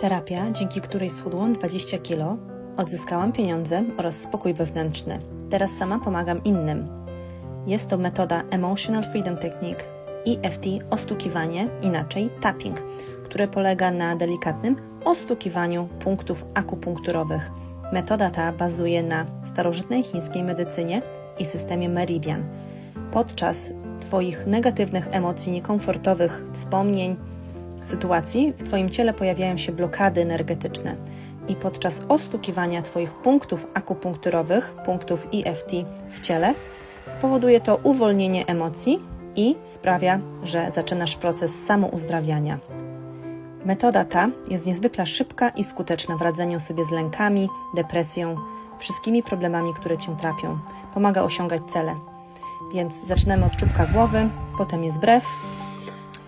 Terapia, dzięki której schudłam 20 kg, odzyskałam pieniądze oraz spokój wewnętrzny. Teraz sama pomagam innym. Jest to metoda Emotional Freedom Technique EFT ostukiwanie, inaczej tapping, które polega na delikatnym ostukiwaniu punktów akupunkturowych. Metoda ta bazuje na starożytnej chińskiej medycynie i systemie meridian. Podczas Twoich negatywnych emocji, niekomfortowych wspomnień, sytuacji w Twoim ciele pojawiają się blokady energetyczne i podczas ostukiwania Twoich punktów akupunkturowych, punktów EFT w ciele, powoduje to uwolnienie emocji i sprawia, że zaczynasz proces samouzdrawiania. Metoda ta jest niezwykle szybka i skuteczna w radzeniu sobie z lękami, depresją, wszystkimi problemami, które Cię trapią. Pomaga osiągać cele. Więc zaczynamy od czubka głowy, potem jest brew,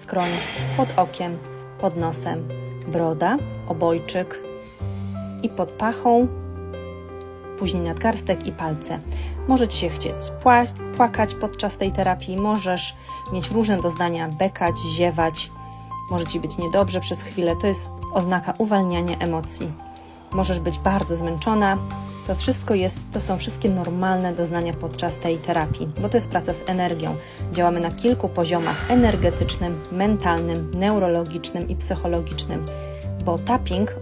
skroń, pod okiem, pod nosem, broda, obojczyk i pod pachą, później nadgarstek i palce. Może Ci się chcieć pła- płakać podczas tej terapii, możesz mieć różne doznania, bekać, ziewać, może Ci być niedobrze przez chwilę. To jest oznaka uwalniania emocji. Możesz być bardzo zmęczona. To wszystko jest, to są wszystkie normalne doznania podczas tej terapii, bo to jest praca z energią. Działamy na kilku poziomach energetycznym, mentalnym, neurologicznym i psychologicznym, bo tapping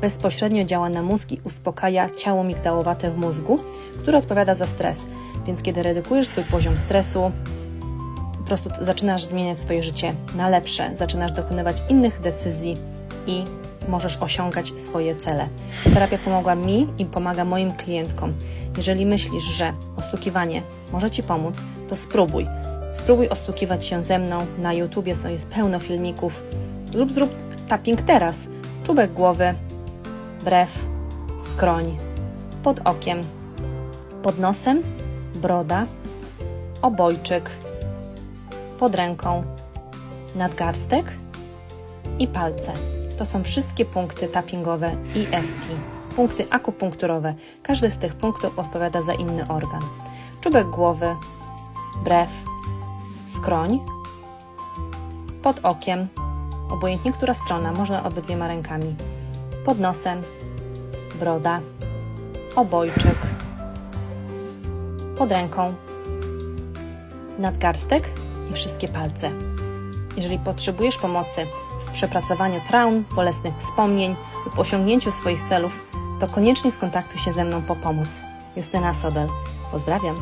bezpośrednio działa na mózg i uspokaja ciało migdałowate w mózgu, które odpowiada za stres. Więc kiedy redukujesz swój poziom stresu, po prostu zaczynasz zmieniać swoje życie na lepsze, zaczynasz dokonywać innych decyzji i możesz osiągać swoje cele. Terapia pomogła mi i pomaga moim klientkom. Jeżeli myślisz, że ostukiwanie może Ci pomóc, to spróbuj. Spróbuj ostukiwać się ze mną. Na YouTubie jest pełno filmików. Lub zrób tapping teraz. Czubek głowy, brew, skroń, pod okiem, pod nosem, broda, obojczyk, pod ręką, nadgarstek i palce. To są wszystkie punkty tappingowe EFT, punkty akupunkturowe. Każdy z tych punktów odpowiada za inny organ. Czubek głowy, brew, skroń, pod okiem, obojętnie która strona, można obydwiema rękami, pod nosem, broda, obojczyk, pod ręką, nadgarstek i wszystkie palce. Jeżeli potrzebujesz pomocy w przepracowaniu traum, bolesnych wspomnień lub osiągnięciu swoich celów, to koniecznie skontaktuj się ze mną po pomoc. Justyna Sobel. Pozdrawiam.